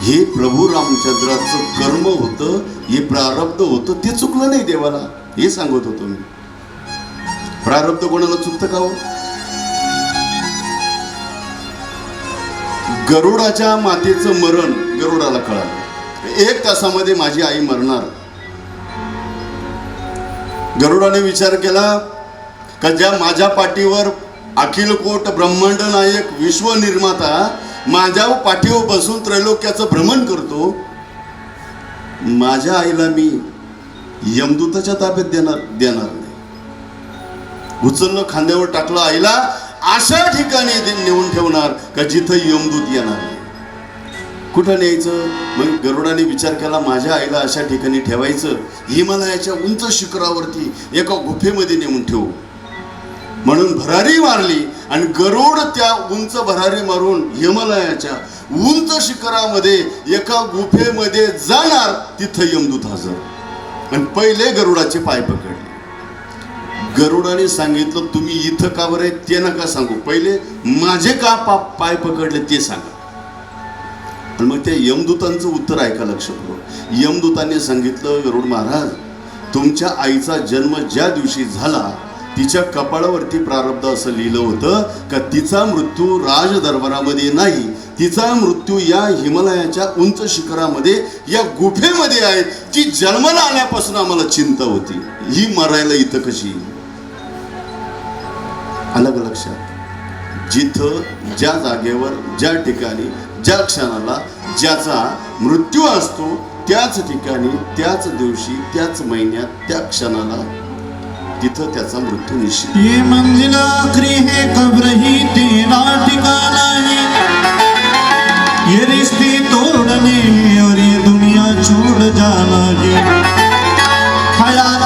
हे प्रभू रामचंद्राचं कर्म होतं हे प्रारब्ध होतं ते चुकलं नाही देवाला. हे सांगत होतो मी. प्रारब्ध कोणाला चुकतं का हो? गरुडाच्या मातेचं मरण गरुडाला कळालं. एक तासामध्ये माझी आई मरणार. गरुडाने विचार केला का ज्या माझ्या पाठीवर अखिल कोट ब्रह्मांड नायक विश्व निर्माता माझ्या पाठीवर बसून त्रैलोक्याचं भ्रमण करतो माझ्या आईला मी यमदूताच्या ताब्यात देणार देणार नाही. उचललं खांद्यावर टाकलं आईला अशा ठिकाणी नेऊन ठेवणार का जिथं यमदूत येणार नाही. कुठं न्यायचं? मग गरुडाने विचार केला माझ्या आईला अशा ठिकाणी ठेवायचं हिमालयाच्या उंच शिखरावरती एका गुफेमध्ये नेऊन ठेवू. म्हणून भरारी मारली आणि गरुड त्या उंच भरारी मारून हिमालयाच्या उंच शिखरामध्ये एका गुफेमध्ये जाणार तिथं यमदूत हजर. आणि पहिले गरुडाचे पाय पकडले. गरुडाने सांगितलं तुम्ही इथं का बरं आहे ते नका सांगू. पहिले माझे का पा पाय पकडले ते सांगा. आणि मग त्या यमदूतांचं उत्तर ऐका लक्ष करू यमदूतांनी सांगितलं गरुड महाराज तुमच्या आईचा जन्म ज्या दिवशी झाला तिच्या कपाळावरती प्रारब्ध असं लिहिलं होतं का तिचा मृत्यू राज दरबारामध्ये नाही तिचा मृत्यू या हिमालयाच्या उंच शिखरामध्ये या गुफेमध्ये आहे ती जन्माला आल्यापासून आम्हाला चिंता होती. ही मरायला इथं कशी अलग लक्षात. जिथं ज्या जागेवर ज्या ठिकाणी ज्या क्षणाला ज्याचा मृत्यू असतो त्याच ठिकाणी त्याच दिवशी त्याच महिन्यात त्या क्षणाला तिथं त्याचा मृत्यू निश्चित ये मंजिला आखरी है कब्र ही तेरा ठिकाना है। ये रिश्ते तोड़ने और ये दुनिया छोड़ जाना है। हयात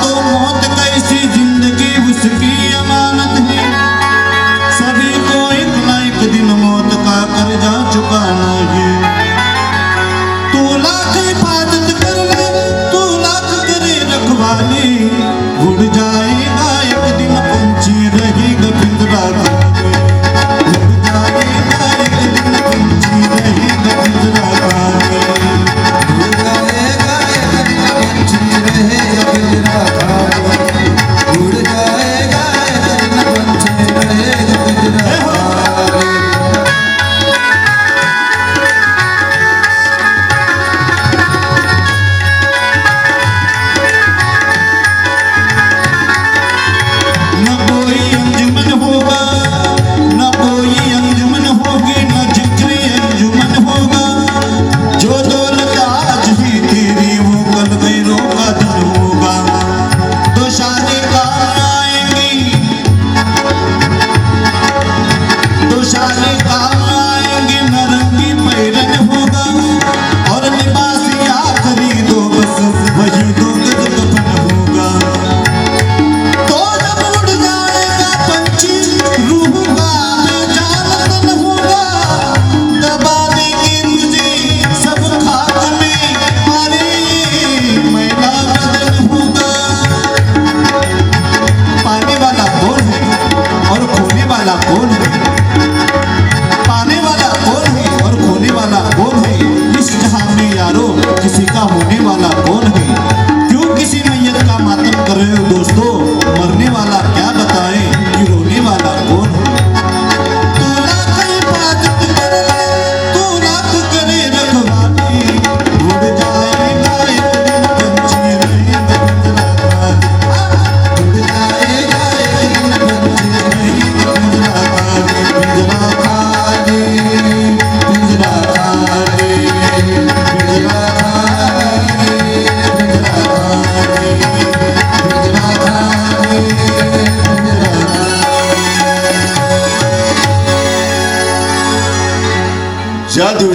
la culpa.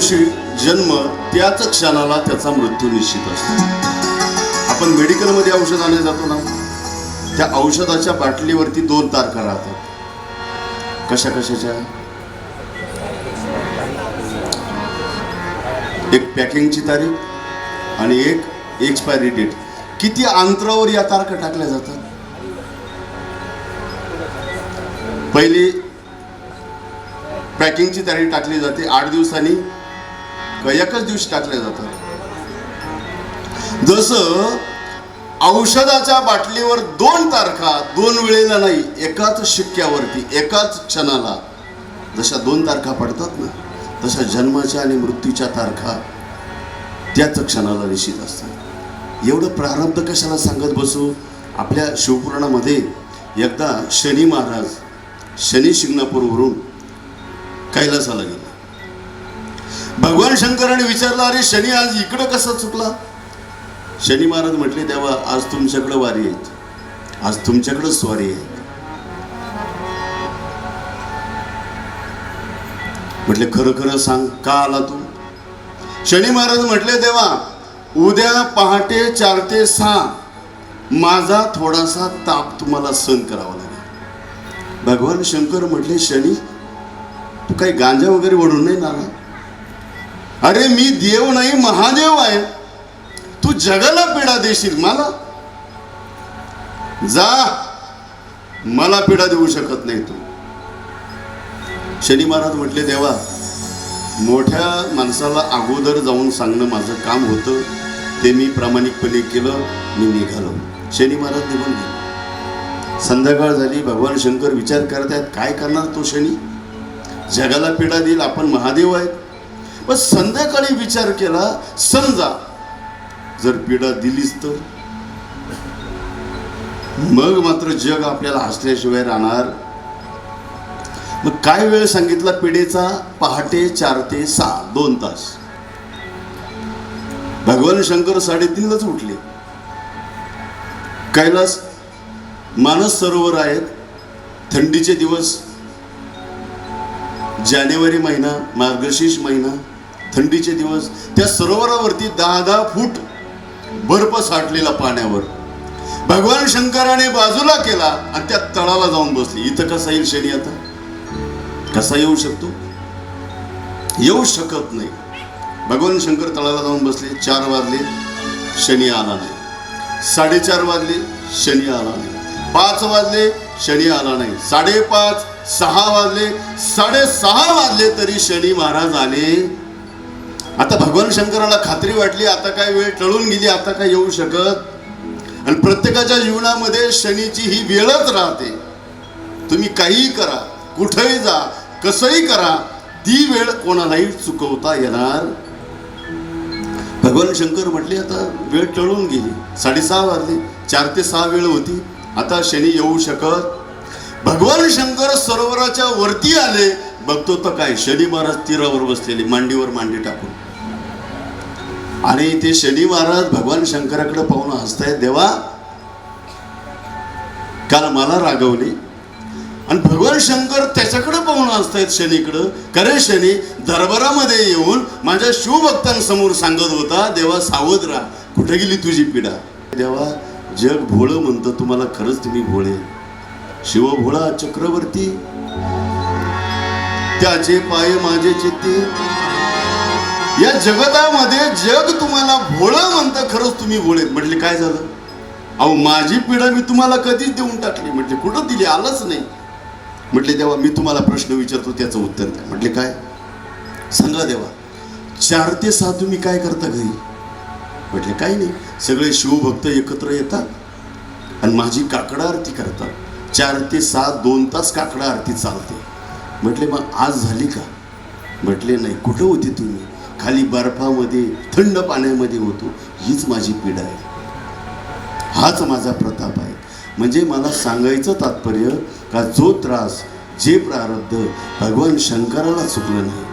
दिवशी जन्म त्याच क्षणाला त्याचा मृत्यू निश्चित असतो. आपण मेडिकलमध्ये औषध आणायला जातो ना? त्या औषधाच्या बाटलीवरती दोन तारखा राहतात. कशा कशाच्या? एक पॅकिंगची तारीख आणि एक एक्सपायरी डेट किती अंतरावर या तारखा टाकल्या जातात? पहिली पॅकिंगची तारीख टाकली जाते आठ दिवसांनी का एकाच दिवशी टाकल्या जातात. जसं औषधाच्या बाटलीवर दोन तारखा दोन वेळेला नाही एकाच शिक्क्यावरती एकाच क्षणाला. जशा दोन तारखा पडतात ना तशा जन्माच्या आणि मृत्यूच्या तारखा त्याच क्षणाला निश्चित असतात. एवढं प्रारब्ध कशाला सांगत बसू? आपल्या शिवपुराणामध्ये एकदा शनी महाराज शनी शिंगणापूरवरून कैलासाला गेले. भगवान शंकराने विचारलं अरे शनी आज इकडं कसा चुकला? शनी महाराज म्हटले तेव्हा आज तुमच्याकडं वारी आहेत आज तुमच्याकडं स्वारी आहे म्हटले खरं खरं सांग का आला तू? शनी महाराज म्हटले तेव्हा उद्या पहाटे चार ते सहा माझा थोडासा ताप तुम्हाला सहन करावा लागेल. भगवान शंकर म्हटले शनी तू काही गांजा वगैरे ओढून नाही ना अरे मी देव नाही महादेव आहे. तू जगाला पिढा देशील मला? जा. मला पिढा देऊ शकत नाही तू. शनी महाराज म्हटले देवा मोठ्या माणसाला अगोदर जाऊन सांगणं माझं काम होतं. ते मी प्रामाणिकपणे केलं मी निघालो. शनी महाराज निघून गेले. संध्याकाळ झाली भगवान शंकर विचार करत आहेत काय करणार तो शनी? जगाला पिढा देईल आपण महादेव आहेत. पण संध्याकाळी विचार केला समजा जर पीडा दिलीच तर? मग मात्र जग आपल्याला हसल्याशिवाय राहणार. मग काय वेळ सांगितला पिढेचा? पहाटे चार ते सहा दोन तास. भगवान शंकर साडेतीनलाच उठले. कैलास मानस सरोवर आहेत. थंडीचे दिवस. जानेवारी महिना मार्गशीर्ष महिना. थंडीचे दिवस त्या सरोवरावरती दहा दहा फूट बर्फ साठलेला पाण्यावर. भगवान शंकराने बाजूला केला आणि त्या तळाला जाऊन बसली. इथं कसा येईल शनी आता? कसा येऊ शकतो? येऊ शकत नाही. भगवान शंकर तळाला जाऊन बसले. चार वाजले शनी आला नाही. साडेचार वाजले शनी आला नाही. पाच वाजले शनी आला नाही. साडेपाच सहा वाजले साडेसहा वाजले तरी शनी महाराज आले आता भगवान शंकराला खात्री वाटली आता काय वेळ टळून गेली आता काय येऊ शकत? आणि प्रत्येकाच्या जीवनामध्ये शनीची ही वेळच राहते. तुम्ही काहीही करा कुठेही जा कसंही करा ती वेळ कोणालाही चुकवता येणार. भगवान शंकर म्हटले आता वेळ टळून गेली. साडेसहा वाजली चार ते सहा वेळ होती आता शनी येऊ शकत? भगवान शंकर सरोवराच्या वरती आले बघतो तर काय शनी महाराज तीरावर बसलेले मांडीवर मांडी टाकून. आणि ते शनी महाराज भगवान शंकराकडे पाहून हसतायत देवा काल मला रागवले. आणि भगवान शंकर त्याच्याकडे पाहून असतायत शनीकडं. खरे शनी दरबारामध्ये येऊन माझ्या शिवभक्तांसमोर सांगत होता देवा सावध राहा कुठे गेली तुझी पिढा देवा जग भोळं म्हणतं तुम्हाला खरंच तुम्ही भोळे. शिव भोळा चक्रवर्ती त्याचे पाय माझे चित्ती. या जगतामध्ये जग तुम्हाला भोळं म्हणतं खरंच तुम्ही भोळे. म्हटले काय झालं? अहो माझी पिढा मी तुम्हाला कधीच देऊन टाकली. म्हटले कुठं दिली? आलंच नाही. म्हटले देवा मी तुम्हाला प्रश्न विचारतो त्याचं उत्तर द्या. म्हटले काय? सांगा देवा चार ते सहा तुम्ही काय करता घरी? म्हटले काही नाही. सगळे शिवभक्त एकत्र येतात आणि माझी काकडा आरती करतात. चार ते सहा दोन तास काकडा आरती चालते. म्हटले मग आज झाली का? म्हटले नाही. कुठं होती तुम्ही? खाली बर्फामध्ये थंड पाण्यामध्ये होतो हीच माझी पीडा आहे. हाच माझा प्रताप आहे. म्हणजे मला सांगायचं तात्पर्य का जो त्रास जे प्रारब्ध भगवान शंकराला चुकलं नाही.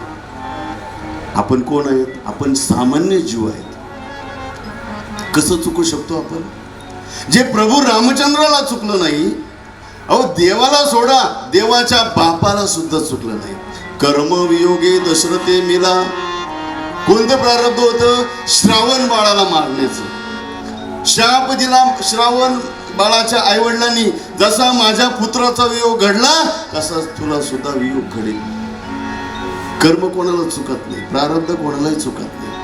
आपण कोण आहेत? आपण सामान्य जीव आहेत. कसं चुकू शकतो आपण? जे प्रभू रामचंद्राला चुकलं नाही अहो देवाला सोडा देवाच्या बापाला सुद्धा चुकलं नाही. कर्मवियोगे दशरथे मिला. कोणतं प्रारब्ध होतं? श्रावण बाळाला मारण्याचं. शाप दिला श्रावण बाळाच्या आईवडिलांनी जसा माझ्या पुत्राचा वियोग घडला तसाच तुला सुद्धा वियोग घडेल. कर्म कोणाला चुकत नाही प्रारब्ध कोणालाही चुकत नाही.